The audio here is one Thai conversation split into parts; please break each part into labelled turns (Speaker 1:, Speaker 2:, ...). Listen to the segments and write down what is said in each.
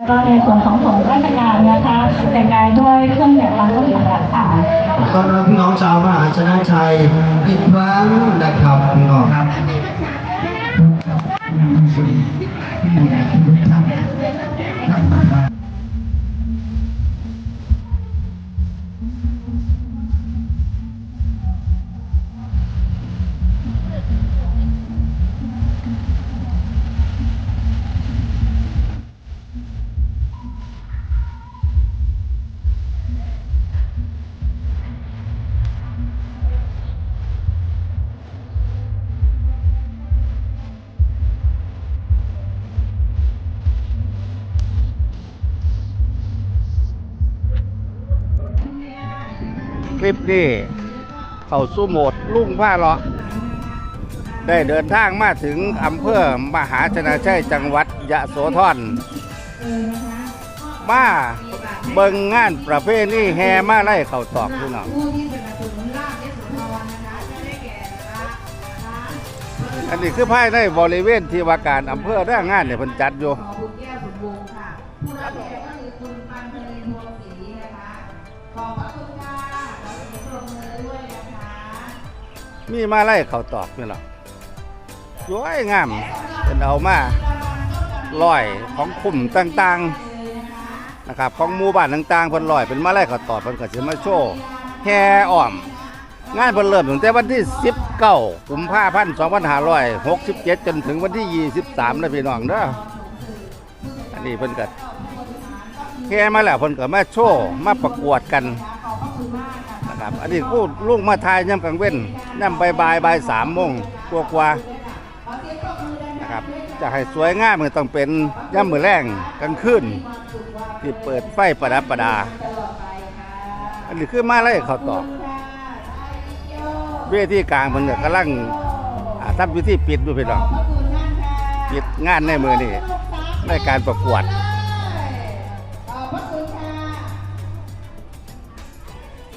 Speaker 1: แล้วก็ในส่วนของส่งราชการนะคะแต่งกายด้วยเครื่องแบบรางก็ถึงแล้วค่ะ
Speaker 2: ขอต้อนรับพี่น้องชาวมหาชนะชัยอีกครั้งนะครับพี่น้อง
Speaker 3: ครับที่มีที่ท่าน
Speaker 4: คลิปนี้ เข้าสู่โหมดลุ่งผ้าเลาะได้เดินทางมาถึงอำเภอมหาชนะชัยจังหวัดยะโสธร
Speaker 5: มา
Speaker 4: เบิงงานประเภทนี้แห่มาไล่เข่าตอกพี่น้องอั
Speaker 5: นนี้คือ
Speaker 4: ภายในบริเวณที่ว่าการอำเภอเรื่องงานเนี่ยเพิ่นจัดอยู่ มีมาไล่เขาตอกนี่หรอสวยงามเ
Speaker 5: ป็น
Speaker 4: เอามาลอยของคุ่มต่างๆนะครับของหมู่บ้านต่างๆเพิ่นลอยเป็นมาไล่เขาตอกเพิ่นก็สิมาโชว์
Speaker 5: แห่
Speaker 4: อ้อม ง
Speaker 5: านเพ
Speaker 4: ิ่นเริ่มตั้งแต่วันที่ 19กุมภาพันธ์2567 จนถึงวันที่ 23นะพี่น้องเด้
Speaker 5: อ
Speaker 4: อันนี้เพิ่น
Speaker 5: ก็
Speaker 4: แห่มาแล้วเพิ่นก็มาโชว์มาประกวดกัน อันนี้กูลุงมาทายย่ำกลางเว้นย่ำบ่ายบ่ายบายสามโมงกว่
Speaker 5: า
Speaker 4: กว่าๆนะครับ จะให้สวยงามมันต้องเป็นย่ำมือแรงกลางคืน
Speaker 5: ท
Speaker 4: ี่เปิดไฟประดับประดา อันนี้คือมาไล่เขาตอ
Speaker 5: ก
Speaker 4: เวทีกลางมันก็กำลังอ่าทำพิธีปิดดูพี่น้องปิดงานในมือนี่
Speaker 5: ใน
Speaker 4: การประก
Speaker 5: วด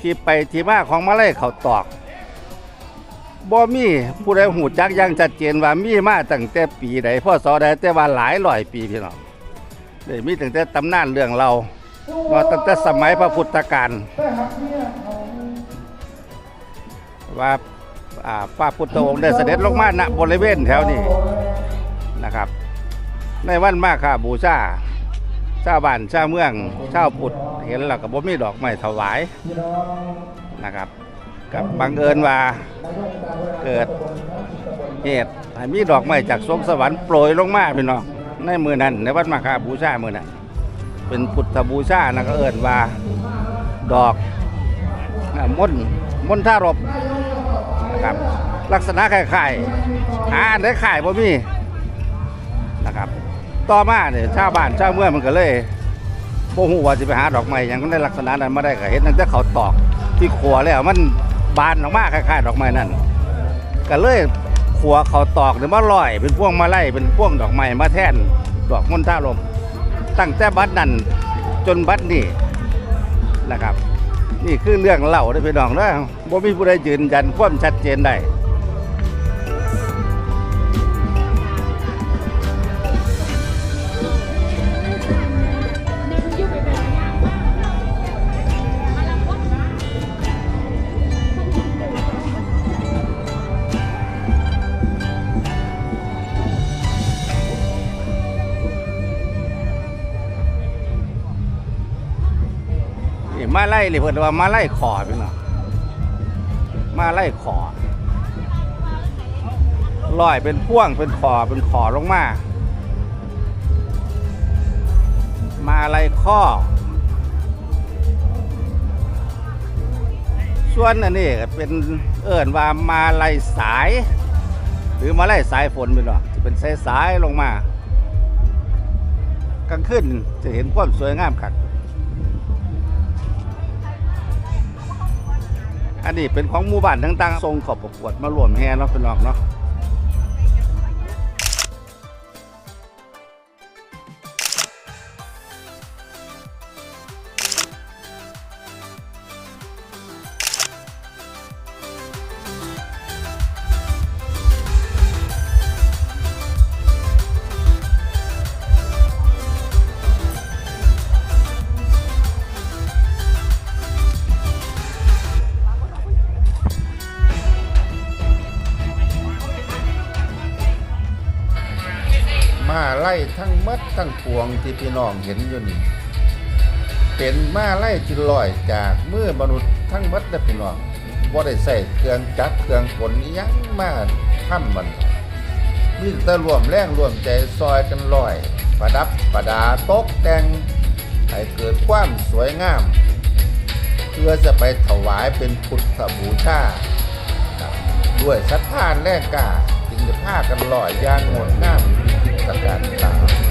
Speaker 4: ที่ไปที่มาของมาไล่เขาตอกบ่มีผู้ใดหูจักอยังชัดเจนว่ามีมาตั้งแต่ปีใดพ่อสอใดแต่ว่าหลายร้อยปีพี่น้องได้มีตั้งแต่ตำนานเรื่องเรามาตั้งแต่สมัยพระพุทธกาลว่าอ่าพระพุทธองค์ได้เสด็จลงมาณบริเวณแถวนี้นะครับ ในวันมาฆบูชา ชาวบ้านชาวเมืองชาวพ
Speaker 5: ุทธ
Speaker 4: เห็นแล้วก็บ่มีดอกไม้ถวายนะครับ
Speaker 5: ก
Speaker 4: ับบังเอิญว่าเกิด
Speaker 5: เ
Speaker 4: หตุให้มีดอกไม้จากสวงสวรรค์โปรยลงมาพี่น้องในมือนั้นในวัดมาคาบูชามือนั้นเป็นพุทธบูชานะก็เอิญว่าดอกอ่ามนต์มนต์ท่าร
Speaker 5: บน
Speaker 4: ะครับลักษณะคล้ายๆหาได้ขายบ่มีนะครับ ต่อมาเนี่ยชาวบ้านชาวเมืองมันก็เลยโอ้โหว่าจะไปหาดอกไม้หยังในลักษณะนั้นมาได้ก็เห็นตั้งแต่เขาตอกที่ขัวแล้วมันบานออกมาคล้ายๆดอกไม้นั่นก็เลยขัวเขาตอกหรือมาลอย เป็นพวงมาไล่เป็นพวงดอกไม้มาแทนดอกมณฑาลม ตั้งแต่บัดนั้นจนบัดนี้นะครับ นี่คือเรื่องเล่าได้พี่น้องเด้อบ่มีผู้ใดยืนยันความชัดเจนได้ ไล่เลยเพิ่นว่ามาไล่ขอพี่น้องมาไล่ขอลอยเป็นพ่วงเป็นขอเป็นขอลงมา มาไล่ข้อ ส่วนอันนี้เป็นเอิ้นว่ามาไล่สาย หรือมาไล่สายฝนพี่น้องจะเป็นสายสายลงมากลางคืนจะเห็นความสวยงามคัก อันนี้เป็นของหมู่บ้านต่างๆทรงขอบประกวดมารวมแฮเนาะเป็นรอกเนาะ ทั้งหมัดทั้งปวงที่พี่น้องเห็นอยู่นี่เป็นมาไล่ที่ลอยจากเมื่อมนุษย์ทั้งหมัดนะพี่น้องบ่ได้ใส่เครื่องจักรเครื่องกลยังมาทำมันมีแต่รวมแรงรวมใจซอยกันลอย ประดับประดาตกแต่งให้เกิดความสวยงาม เพื่อจะไปถวายเป็นพุทธบูชาด้วยศรัทธาแรงกล้าจึงจะพากันลอยอย่างงดงามตะการตา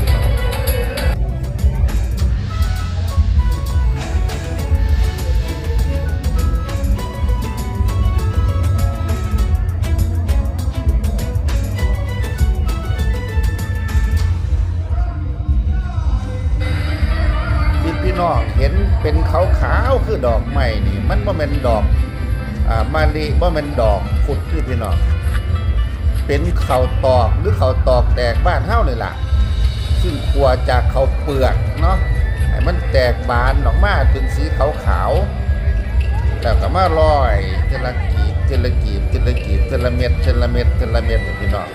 Speaker 4: เห็นเป็นขาวๆคือดอกไม้นี่ มันบ่แม่นดอกอ่ามาลีบ่แม่นดอกพุดคือพี่น้องเป็นเขาตอกหรือเขาตอกแตกบ้านเฮานี่ล่ะ ซึ่งขัวจากข้าเปลือกเนาะให้มันแตกบานออกมาเป็นสีขาวๆแล้วก็มาลอยเทละกีบเทละกีบเทละกีบเทละเม็ดเทละเม็ดเทละเม็ดพี่น้อง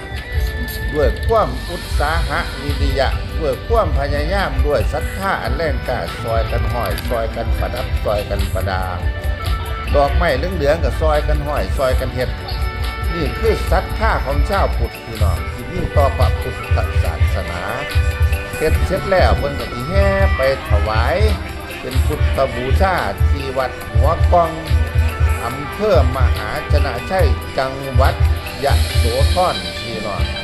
Speaker 4: ด้วยความอุตสาหะวิริยะด้วยความพยายามด้วยศรัทธาอันแรงกล้าซอยกันห้อยซอยกันประดับซอยกันประดา ดอกไม้เหลืองๆกับซอยกันห้อยซอยกันเฮ็ดนี่คือศรัทธาของชาวพุทธพี่น้องที่มีต่อพระพุทธศาสนาเฮ็ดเสร็จแล้วเพิ่นก็สิแห่ไปถวาย เป็นพุทธบูชาที่วัดหัวกองอำเภอมหาชนะชัยจังหวัดยะโสธรพี่น้อง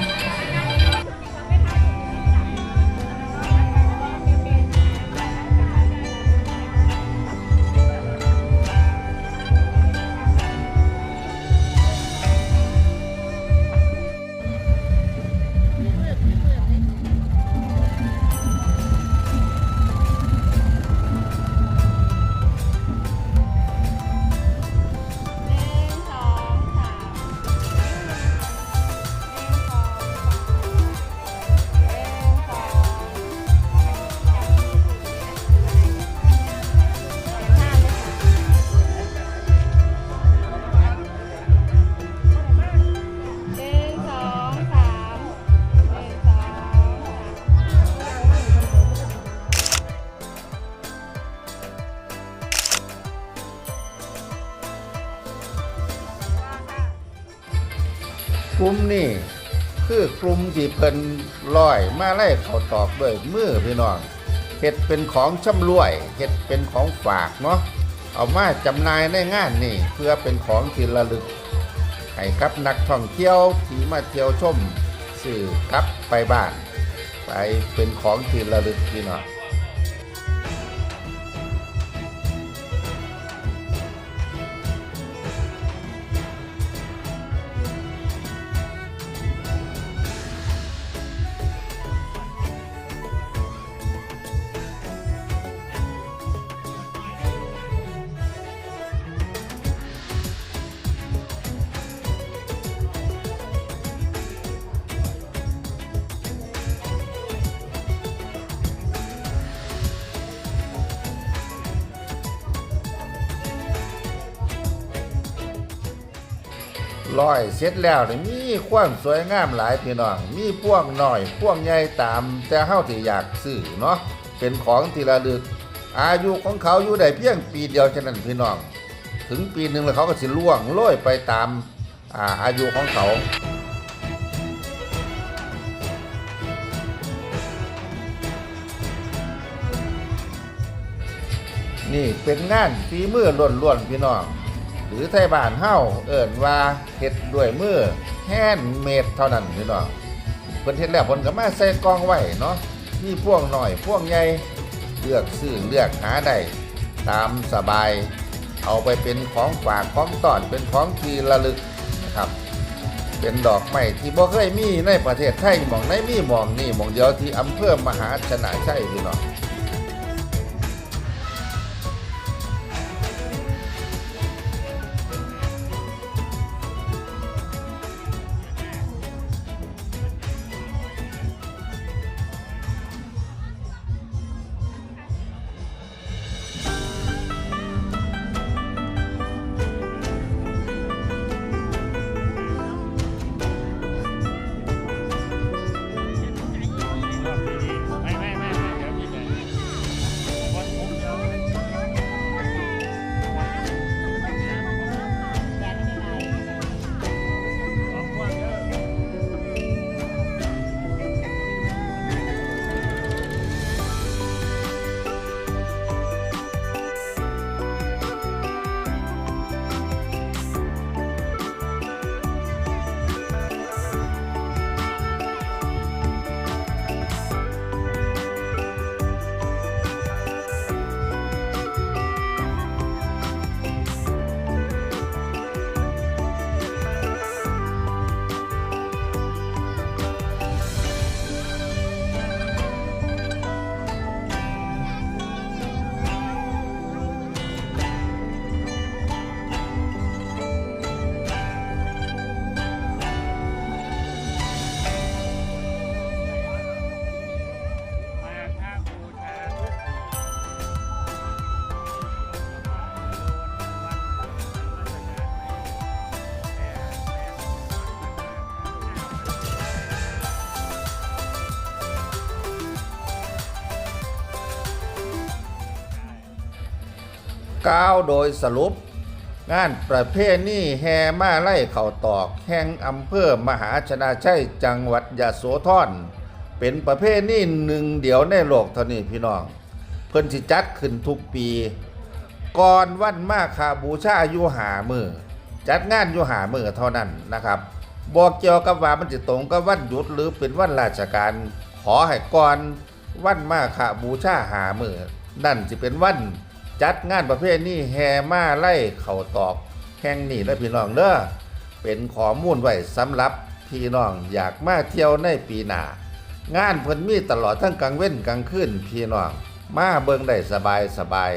Speaker 4: นี่ คือกลุ่มที่เพิ่นลอยมาไล่เขาตอกด้วยมือพี่น้องเฮ็ดเป็นของช่ำรวยเฮ็ดเป็นของฝากเนาะเอามาจำหน่ายในงานนี่ เพื่อเป็นของที่ระลึกให้กับนักท่องเที่ยวที่มาเที่ยวชมสื่อกลับไปบ้าน ไปเป็นของที่ระลึกพี่น้อง อยเสร็จแล้วนี่มีความสวยงามหลายพี่น้อง มีพวงหน่อยพวงใหญ่ตามแต่เฮาที่อยากซื้อเนาะเป็นของที่ระลึก อายุของเขาอยู่ได้เพียงปีเดียวฉะนั้นพี่น้อง ถึงปีหนึ่งแล้วเขาก็สิล่วงโรยไปตามอาอายุของเขานี่เป็นงานฝีมือล้วนๆพี่น้อง หรือไทยบ้านเฮาเอิ้นว่าเฮ็ดด้วยมือแฮนด์เมดเท่านั้นพี่น้องเพิ่นเฮ็ดแล้วเพิ่นก็มาใส่กล่องไว้เนาะมีพวงหน่อยพวงใหญ่เลือกซื้อเลือกหาได้ตามสบาย เอาไปเป็นของฝากของต้อนเป็นของที่ระลึกนะครับ เป็นดอกไม้ที่บ่เคยมีในประเทศไทยหมองไหนมีหมองนี่หมองเดียวที่อำเภอมหาชนะชัยพี่น้อง กล่าวโดยสรุป งานประเพณีแห่มาไล่เข่าตอก แห่งอำเภอมหาชนะชัยจังหวัดยะโสธรเป็นประเพณีหนึ่งเดียวในโลกเท่านี้พี่น้อง เพิ่นสิจัดขึ้นทุกปี ก่อนวันมาคาบูชาอยู่หามือจัดงานอยู่หามือเท่านั้นนะครับบอกเกี่ยวกับว่ามันจะตรงกับวันหยุดหรือเป็นวันราชการ ขอให้ก่อนวันมาคาบูชาหามือนั่นจะเป็นวัน จัดงานประเภทนี้แห่มาไล่เข่าตอกแห่งนี้และพี่น้องเด้อเป็นข้อมูลไว้สำหรับพี่น้องอยากมาเที่ยวในปีหน้างานเพิ่นมีตลอดทั้งกลางเว้นกลางคืนพี่น้องมาเบิ่งได้สบายสบาย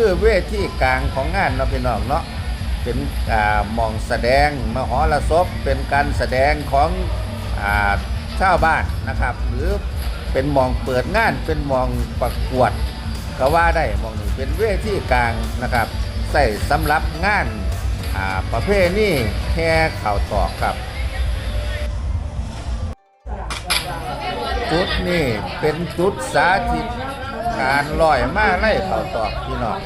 Speaker 4: คือเวทีกลางของงานเนาะพี่น้องเนาะเป็นอ่ามองแสดงมหรสพเป็นการแสดงของอ่าชาวบ้านนะครับ หรือเป็นมองเปิดงานเป็นมองประกวดก็ว่าได้มองนี้เป็นเวทีกลางนะครับใส่สำหรับงานอ่าประเภทนี้แค่ข่าวตอกครับจุดนี้เป็นจุดสาธิต การลอยมาไล่เขาตอกพี่น้อง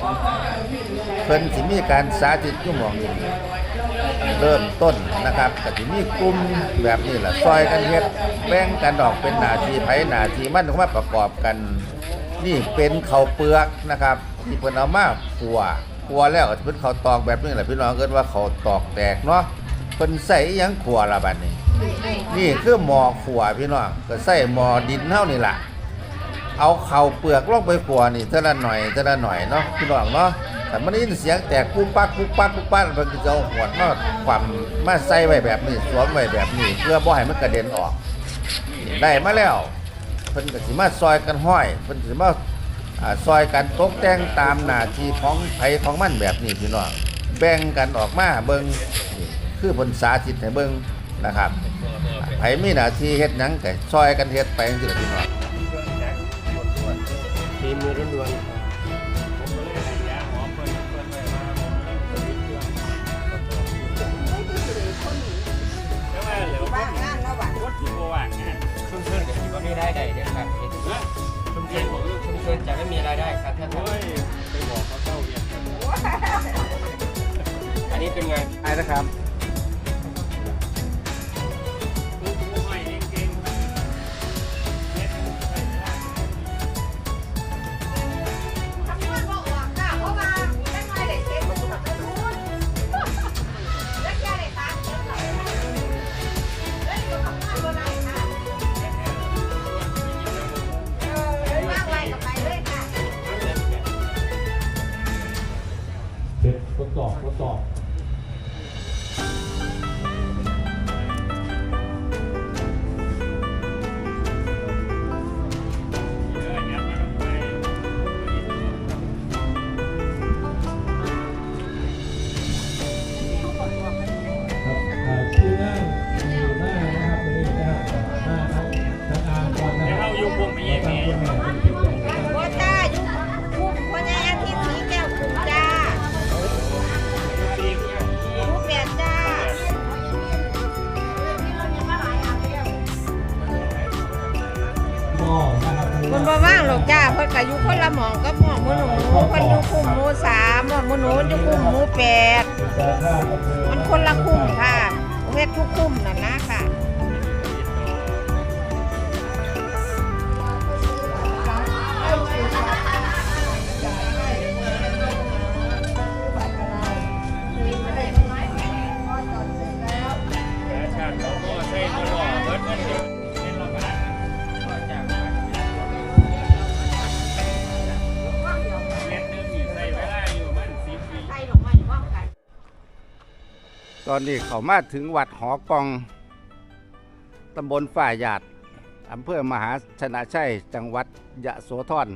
Speaker 4: เพิ่นสิมีการสาธิตยู่หมองนี้เริ่มต้นนะครับก็สิมีกลุ่มแบบนี้แหละซอยกันเฮ็ดแบ่งกันออกเป็นหน้าทีไผหน้าทีมันมาประกอบกัน นี่เป็นเขาเปลือกนะครับ ที่เพิ่นเอามาขัวขัวแล้วก็จะเป็นข้าตอกแบบนี้แหละพี่น้องเอิ้นว่าเขาตอกแตกเนาะเพิ่นใส่อิหยังขัวละบัดนี้ นี่คือหมอขัวพี่น้องก็ใส่หมอดินเท่านี่แหละ เอาเข่าเปลือกลงไปขัวนี่เท่าละหน่อยเท่าละหน่อยเนาะพี่น้องเนาะแต่มันได้ยินเสียงแตกปุ๊บปักปุ๊บปักปุ๊บปักมันก็จะเอาขวดมาความมาใส่ไว้แบบนี้สวมไว้แบบนี้ เพื่อบ่ให้มันกระเด็นออก ได้มาแล้วเพิ่นก็สิมาซอยกันห้อยเพิ่นสิมาซอยกันตกแต่งตามหน้าที่ของไผของมันแบบนี้พี่น้องแบ่งกันออกมาเบิ่งคือเพิ่นสาธิตให้เบิงนะครับไผมีหน้าที่เฮ็ดหยังก็ซอยกันเฮ็ดไปจังซี่ล่ะพี่น้อง นะครับ
Speaker 6: ก็อยู่คนละหมองกับหมองมูหนูคนอยู่คุมหมู่สามหมองมูหนูอยู่คุมหมู่แปด
Speaker 7: มันคนละคุมค่ะ
Speaker 6: เฮ็ดทุกคุมนั่นนะค่ะ
Speaker 4: ตอนนี้เขามาถึงวัดหอกองตำบลฝ่ายหยาดอำเภอมหาชนะชัยจังหวัดยะโสธร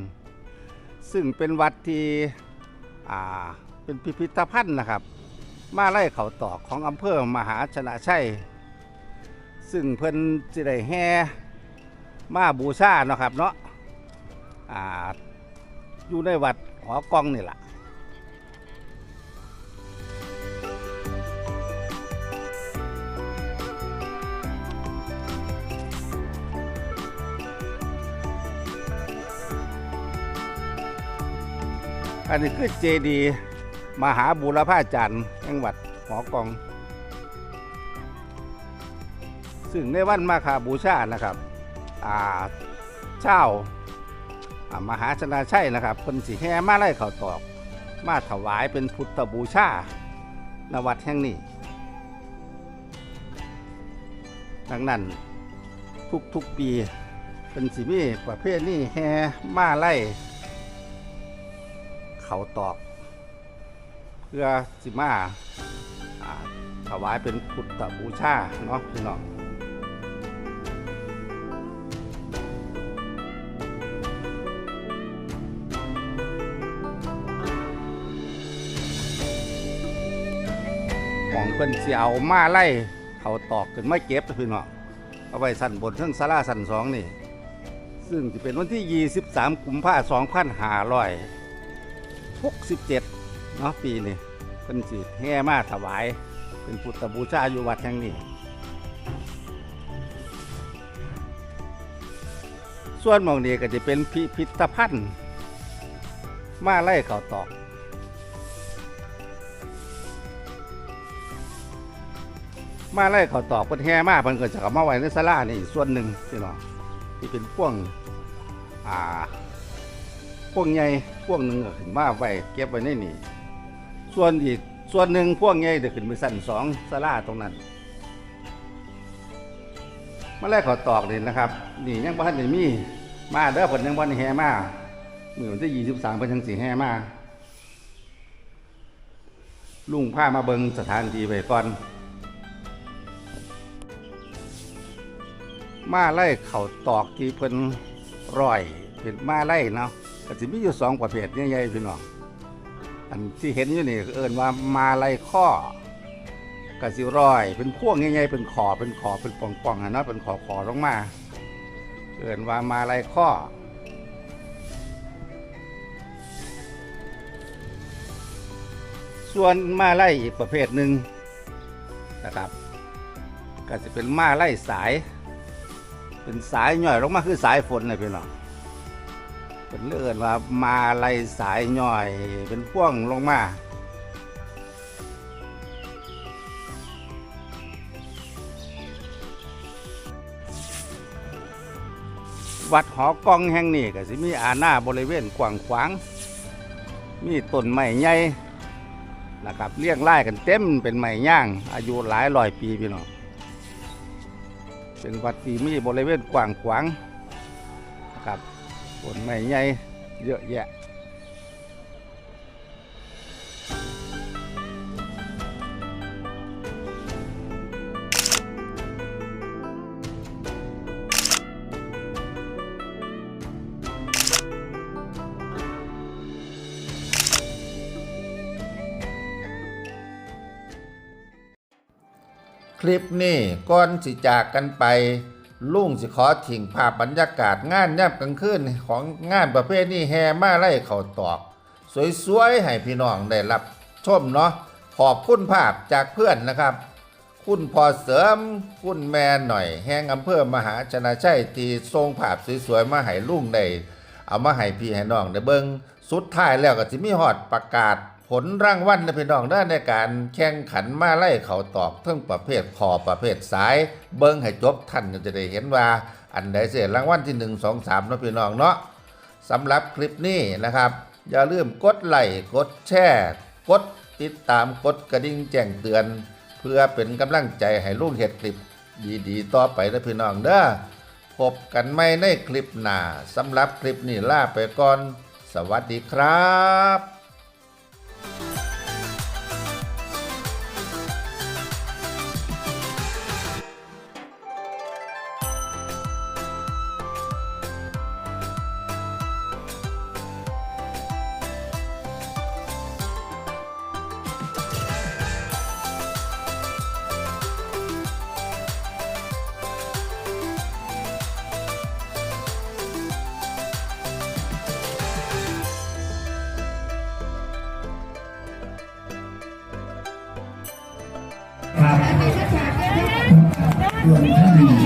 Speaker 4: ซึ่งเป็นวัดที่เป็นพิพิธภัณฑ์นะครับ มาไล่เขาตอกของอำเภอมหาชนะชัย ซึ่งเพิ่นสิได้แห่มาบูชาเนาะครับเนาะอาอยู่ในวัดหอกองนี่แหละ อันนี้คือเจดีมหาบูรพาจารย์จังหวัดหอกอง ซึ่งในวันมาคาบูชานะครับอ่าเช้ามหาชนาชัยนะครับคนสีแห่มาไล่เขาตอก มาถวายเป็นพุทธบูชาณวัดแห่งนี้ดังนั้นทุกๆปีเป็นสิมีประเภทนี้แห่มาไล่ เขาตอก เพื่อสิมาถวายเป็นพุทธบูชาเนาะพี่น้องของเพิ่นสิเอามาไล่เขาตอกขึ้นมาเก็บพี่น้องเอาไว้สั่นบนเทั้งศาลาสั่นสองนี่ ซึ่งจะเป็นวันที่ 23 กุมภาพันธ์2500 67เนาะปีนี้เป็นสิแห่มาถวาย เป็นพุทธบูชาอยู่วัดแห่งนี้ ส่วนมองนี้ก็จะเป็นพิพิธภัณฑ์ มาไล่เขาตอกมาไล่เขาตอกเป็นแห่มาเพิ่นก็จะเอามาไว้ในศาลานี่ส่วนหนึ่งพี่น้องที่เป็นพ่วงอ่า พวกใหญ่พวกหนึ่งก็ขึ้นมาไว้เก็บไว้ในนี่ ส่วนอีกส่วนหนึ่งพวกใหญ่เดี๋ยวขึ้นไปสั่นสองสลาตรงนั้นมาแรกขอตอกเลยนะครับ นี่ยังบ้านยังมี มาเด้อผลยังบ้านแห่มาเมื่อวันที่ยี่สิบสามเป็นยังสีแห่มาลุงพามาเบิงสถานที่ไว้ก่อน มาไล่เข่าตอกที่เพิ่นร้อยเป็นมาไล่เนาะ ก็จะมีอยู่สองประเภทใหญ่ๆพี่น้องอันที่เห็นอยู่นี่เอิ้นว่ามาไล่ข้อกระสิร้อย เป็นพวงใหญ่ๆเป็นขอเป็นขอเป็นป่องๆอะเนาะเป็นขอขอลงมาเอิ้นว่ามาไล่ข้อส่วนมาไล่อีกประเภทหนึ่งนะครับก็จะเป็นมาไล่สาย เป็นสายย่อยลงมาคือสายฝนเลยพี่น้อง เป็นเลื่อนว่ามาไล่สายหน่อยเป็นพ่วงลงมาวัดหอกองแห่งนี้ก็สิมีอาณาบริเวณกว้างขวาง มีต้นไม้ใหญ่นะครับเลี้ยงไล่กันเต็มเป็นไม้ย่าง อายุหลายร้อยปีพี่น้องเป็นวัดที่มีบริเวณกว้างขวางนะครับ ต้นไม้ใหญ่เยอะแยะคลิปนี้ก่อนสิจากกันไป ลุงสิขอทิ้งภาพบรรยากาศงานย่ำกลางคืนของงานประเภทนี้แห่มาไล่เขาตอก สวยๆให้พี่น้องได้รับชมเนาะขอบคุณภาพจากเพื่อนนะครับ คุณพอเสริมคุณแม่หน่อย แห่งอำเภอมหาชนะชัยที่ทรงภาพสวยๆมาให้ลุงได้เอามาให้พี่ให้น้องได้เบิ่งสุดท้ายแล้วก็สิมีฮอดประกาศ ผลร่างวัลในพี่น้องได้ในการแข่งขันมาไล่เขาตอกทั้งประเภทคอประเภทสาย เบิ่งให้จบท่านจะได้เห็นว่า อันใดเสียรางวัลที่ 1 2 3เนาะพี่น้องเนาะสำหรับคลิปนี้นะครับ อย่าลืมกดไลค์กดแชร์กดติดตามกดกระดิ่งแจ้งเตือน เพื่อเป็นกำลังใจให้ลุงเฮ็ดคลิปดีๆ ต่อไปนะพี่น้องเด้อพบกันใหม่ในคลิปหน้าสำหรับคลิปนี้ลาไปก่อน สวัสดีครับ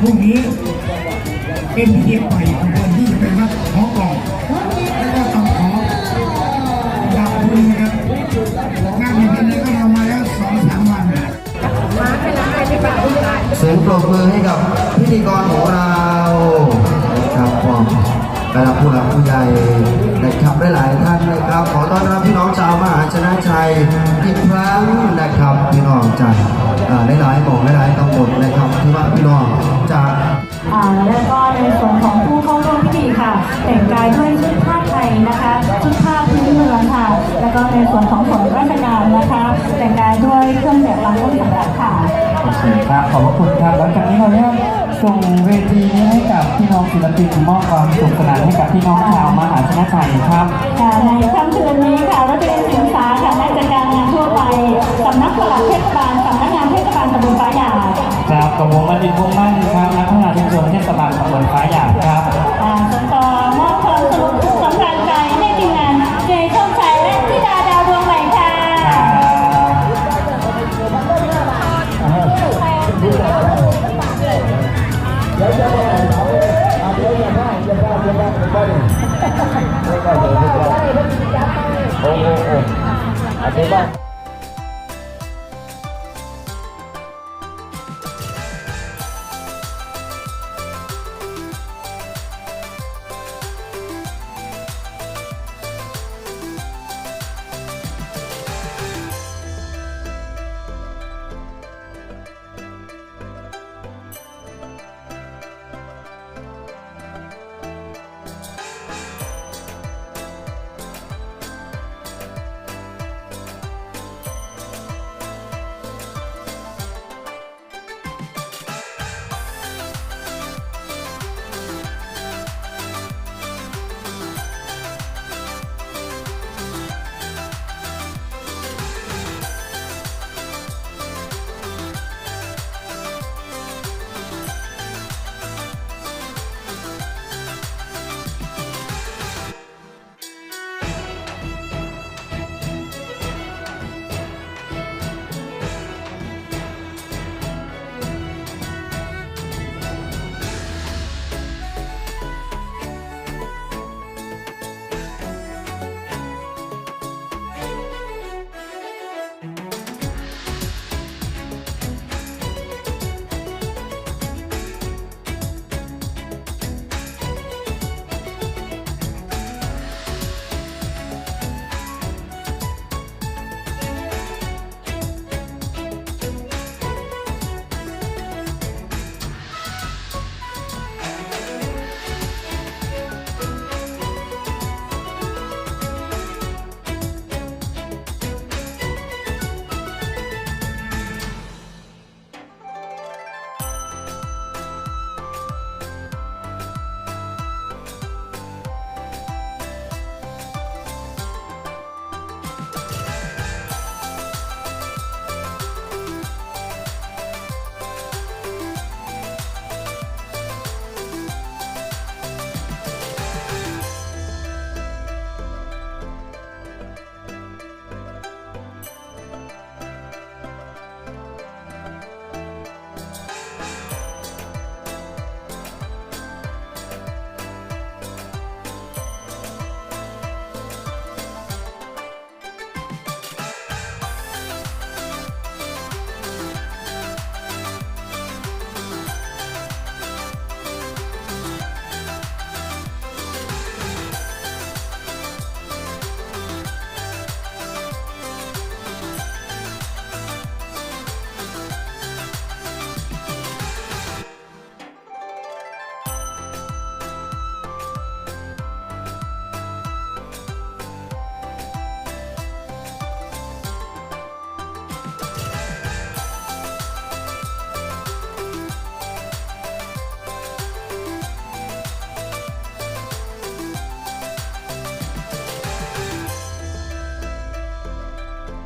Speaker 3: พรุ่งนี้เป็นพิธีปล่อยของคนที่จเป็นวัดขอก่อนแล้วก็ต้องขอขอบคุณนะครับงานอย่างนี้ก็ทำมาแล้วสองสามวัน
Speaker 2: เสียงปรบมือให้กับพิธีกรของเราครับผมระดับผู้หลักผู้ใหญ่นะครับหลายๆท่านนะครับ ขอต้อนรับพี่น้องชาวมหาชนะชัยอีกครั้งนะครับพี่น้องจากหลายๆหม่องหลายๆตำบลนะครับที่ว่าพี่น้อง
Speaker 1: ายด้วยชุดผ้าไทยนะคะชุดผ้าพื้นเมืองค่ะ แล้วก็ในส่วนของส่วนราชการนะคะ แต่งกายด้วยเครื่องแบบลำต้นสังกัดค่ะ
Speaker 8: โอเคครับขอบคุณครับแล้วจากนี้เราเริ่มส่งเวทีนี้ให้กับพี่น้องศิลปินมอบความสุขสนานให้กับพี่น้องชาวมหาชนชัยครับ
Speaker 1: ค่ะในค่ำคืนนี้ค่ะรัฐมนตรีนสาค่ะราชการงานทั่วไปสำนักปลัดเทศบาลสำนักงานเทศบาลตำบลฟ้าหยา
Speaker 8: ครับกับมวันดีพงมั่นครับนักพัฒนาชุมชนเทศบาลตำบลฟ้าหยาครับ
Speaker 1: โอ้โหโอ้โหอันนี้บ้าง